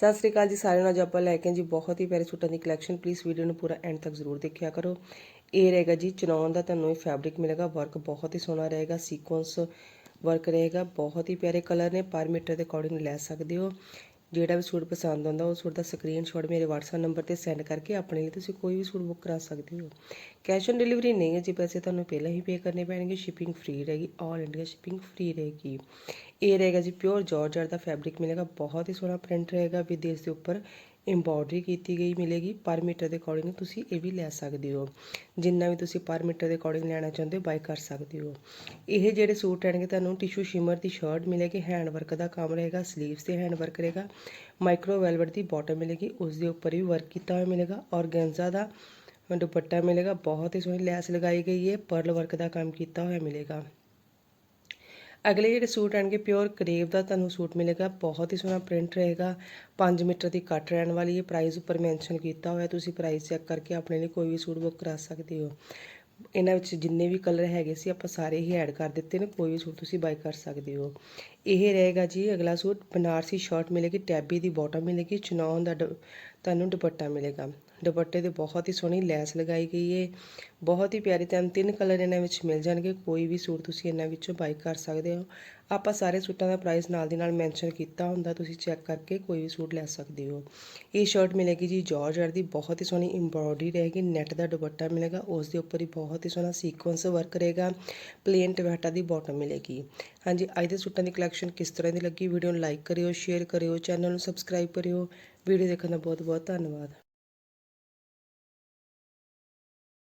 ਸਤਿ ਸ੍ਰੀ ਅਕਾਲ ਜੀ ਸਾਰਿਆਂ ਨੂੰ। ਅੱਜ ਆਪਾਂ ਲੈ ਕੇ ਜੀ ਬਹੁਤ ਹੀ ਪਿਆਰੇ ਸੂਟਾਂ ਦੀ ਕਲੈਕਸ਼ਨ ਪਲੀਜ਼ ਵੀਡੀਓ ਨੂੰ ਪੂਰਾ ਐਂਡ ਤੱਕ ਜ਼ਰੂਰ ਦੇਖਿਆ ਕਰੋ। ਇਹ ਰਹੇਗਾ ਜੀ ਚਨੌਨ ਦਾ ਤੁਹਾਨੂੰ ਇਹ ਫੈਬਰਿਕ ਮਿਲੇਗਾ। ਵਰਕ ਬਹੁਤ ਹੀ ਸੋਹਣਾ ਰਹੇਗਾ। ਸੀਕੁਐਂਸ ਵਰਕ ਰਹੇਗਾ। ਬਹੁਤ ਹੀ ਪਿਆਰੇ ਕਲਰ ਨੇ। ਪਰ ਮੀਟਰ ਦੇ ਅਕੋਰਡਿੰਗ ਲੈ ਸਕਦੇ ਹੋ। ਜਿਹੜਾ ਵੀ ਸੂਟ ਪਸੰਦ ਆਉਂਦਾ, ਉਹ ਸੂਟ ਦਾ ਸਕਰੀਨਸ਼ਾਟ ਮੇਰੇ WhatsApp ਨੰਬਰ ਤੇ ਸੈਂਡ ਕਰਕੇ ਆਪਣੇ ਲਈ ਤੁਸੀਂ ਕੋਈ ਵੀ ਸੂਟ ਬੁੱਕ ਕਰਾ ਸਕਦੇ ਹੋ। ਕੈਸ਼ ਔਨ ਡਿਲੀਵਰੀ ਨਹੀਂ ਹੈ ਜੀ, ਪੈਸੇ ਤੁਹਾਨੂੰ ਪਹਿਲਾਂ ਹੀ ਪੇ ਕਰਨੇ ਪੈਣਗੇ ਸ਼ਿਪਿੰਗ ਫ੍ਰੀ ਰਹੇਗੀ ਆਲ ਇੰਡੀਆ ਸ਼ਿਪਿੰਗ ਫ੍ਰੀ ਰਹੇਗੀ। ਇਹ ਰਹੇਗਾ ਜੀ ਪਿਓਰ ਜਾਰਜਟ ਦਾ ਫੈਬਰਿਕ ਮਿਲੇਗਾ, ਬਹੁਤ ਹੀ ਸੋਹਣਾ ਪ੍ਰਿੰਟ ਰਹੇਗਾ, ਵਿਦੇਸ਼ ਦੇ ਉੱਪਰ ਐਮਬੋਡਰੀ ਕੀਤੀ ਗਈ ਮਿਲੇਗੀ ਪਰ ਮੀਟਰ ਦੇ ਅਕੋਰਡਿੰਗ ਤੁਸੀਂ ਇਹ ਵੀ ਲੈ ਸਕਦੇ ਹੋ। ਜਿੰਨਾ ਵੀ ਤੁਸੀਂ ਪਰ ਮੀਟਰ ਦੇ ਅਕੋਰਡਿੰਗ ਲੈਣਾ ਚਾਹੁੰਦੇ ਹੋ ਬਾਈ ਕਰ ਸਕਦੇ ਹੋ। ਇਹ ਜਿਹੜੇ ਸੂਟ ਰਹਿਣਗੇ ਤੁਹਾਨੂੰ ਟਿਸ਼ੂ ਸ਼ਿਮਰ ਦੀ ਸ਼ਰਟ ਮਿਲੇਗੀ ਹੈਂਡ ਵਰਕ ਦਾ ਕੰਮ ਰਹੇਗਾ ਸਲੀਵਸ ਤੇ ਹੈਂਡ ਵਰਕ ਰਹੇਗਾ ਮਾਈਕਰੋ ਵੈਲਵਟ ਦੀ ਬਾਟਮ ਮਿਲੇਗੀ, ਉਸ ਦੇ ਉੱਪਰ ਵੀ ਵਰਕ ਕੀਤਾ ਹੋਇਆ ਮਿਲੇਗਾ ਔਰਗੈਂਜ਼ਾ ਦਾ ਦੁਪੱਟਾ ਮਿਲੇਗਾ, ਬਹੁਤ ਹੀ ਸੋਹਣੀ ਲੈਸ ਲਗਾਈ ਗਈ ਹੈ ਪਰਲ ਵਰਕ ਦਾ ਕੰਮ ਕੀਤਾ ਹੋਇਆ ਮਿਲੇਗਾ। ਅਗਲੇ ਜਿਹੜੇ ਸੂਟ ਆਣਗੇ ਪਿਓਰ ਕਰੇਵ ਦਾ ਤੁਹਾਨੂੰ ਸੂਟ ਮਿਲੇਗਾ, ਬਹੁਤ ਹੀ ਸੋਹਣਾ ਪ੍ਰਿੰਟ ਰਹੇਗਾ। 5 ਮੀਟਰ ਦੀ ਕੱਟ ਰਹਿਣ ਵਾਲੀ ਹੈ ਪ੍ਰਾਈਸ ਉੱਪਰ ਮੈਂਸ਼ਨ ਕੀਤਾ ਹੋਇਆ, ਤੁਸੀਂ ਪ੍ਰਾਈਸ ਚੈੱਕ ਕਰਕੇ ਆਪਣੇ ਲਈ ਕੋਈ ਵੀ ਸੂਟ ਬੁੱਕ ਕਰਾ ਸਕਦੇ ਹੋ। ਇਹਨਾਂ ਵਿੱਚ ਜਿੰਨੇ ਵੀ ਕਲਰ ਹੈਗੇ ਸੀ, ਆਪਾਂ ਸਾਰੇ ਹੀ ਐਡ ਕਰ ਦਿੱਤੇ ਨੇ, ਕੋਈ ਵੀ ਸੂਟ ਤੁਸੀਂ ਬਾਈ ਕਰ ਸਕਦੇ ਹੋ। ਇਹ ਰਹੇਗਾ ਜੀ, ਅਗਲਾ ਸੂਟ ਬਨਾਰਸੀ ਸ਼ਰਟ ਮਿਲੇਗੀ, ਟੈਬੀ ਦੀ ਬਾਟਮ ਮਿਲੇਗੀ ਚਨੌਨ ਦਾ ਤੁਹਾਨੂੰ ਦੁਪੱਟਾ ਮਿਲੇਗਾ। ਦੁਪੱਟੇ ਤੇ ਬਹੁਤ ਹੀ ਸੋਹਣੀ ਲੈਸ ਲਗਾਈ ਗਈ ਹੈ ਬਹੁਤ ਹੀ ਪਿਆਰੇ ਤੁਹਾਨੂੰ ਤਿੰਨ ਕਲਰ ਇਹਨਾਂ ਵਿੱਚ ਮਿਲ ਜਾਣਗੇ, ਕੋਈ ਵੀ ਸੂਟ ਤੁਸੀਂ ਇਹਨਾਂ ਵਿੱਚੋਂ ਬਾਈ ਕਰ ਸਕਦੇ ਹੋ। ਆਪਾਂ ਸਾਰੇ ਸੂਟਾਂ ਦਾ ਪ੍ਰਾਈਸ ਨਾਲ ਦੀ ਨਾਲ ਮੈਂਸ਼ਨ ਕੀਤਾ ਹੁੰਦਾ, ਤੁਸੀਂ ਚੈੱਕ ਕਰਕੇ ਕੋਈ ਵੀ ਸੂਟ ਲੈ ਸਕਦੇ ਹੋ। ਇਹ ਸ਼ਰਟ ਮਿਲੇਗੀ ਜੀ ਜਾਰਜਟ ਦੀ, ਬਹੁਤ ਹੀ ਸੋਹਣੀ ਐਮਬ੍ਰੋਇਡਰੀ ਰਹੇਗੀ ਨੈਟ ਦਾ ਦੁਪੱਟਾ ਮਿਲੇਗਾ, ਉਸ ਦੇ ਉੱਪਰ ਹੀ ਬਹੁਤ ਹੀ ਸੋਹਣਾ ਸੀਕੁਐਂਸ ਵਰਕ ਰਹੇਗਾ ਪਲੇਨ ਟਵੈਟਾ ਦੀ ਬਾਟਮ ਮਿਲੇਗੀ। ਹਾਂਜੀ, ਅੱਜ ਦੇ ਸੂਟਾਂ ਦੀ ਕਲੈਕਸ਼ਨ ਕਿਸ ਤਰ੍ਹਾਂ ਦੀ ਲੱਗੀ ਵੀਡੀਓ ਨੂੰ ਲਾਈਕ ਕਰਿਓ ਸ਼ੇਅਰ ਕਰਿਓ ਚੈਨਲ ਨੂੰ ਸਬਸਕ੍ਰਾਈਬ ਕਰਿਓ। ਵੀਡੀਓ ਦੇਖਣ ਦਾ ਬਹੁਤ ਬਹੁਤ ਧੰਨਵਾਦ।